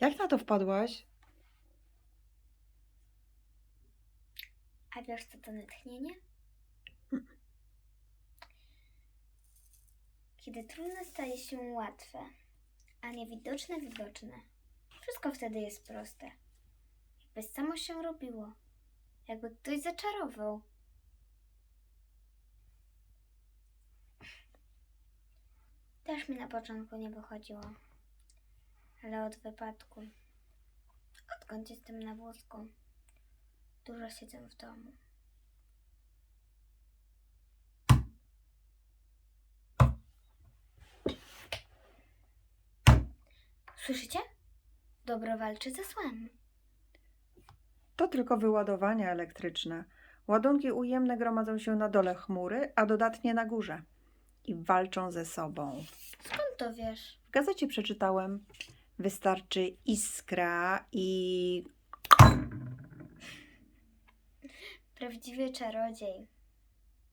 Jak na to wpadłaś? A wiesz co to natchnienie? Kiedy trudne staje się łatwe, a niewidoczne widoczne, wszystko wtedy jest proste. Jakby samo się robiło. Jakby ktoś zaczarował. Też mi na początku nie wychodziło. Ale od wypadku, odkąd jestem na wózku, dużo siedzę w domu. Słyszycie? Dobro walczy ze złem. To tylko wyładowania elektryczne. Ładunki ujemne gromadzą się na dole chmury, a dodatnie na górze. I walczą ze sobą. Skąd to wiesz? W gazecie przeczytałem. Wystarczy iskra i Prawdziwy czarodziej.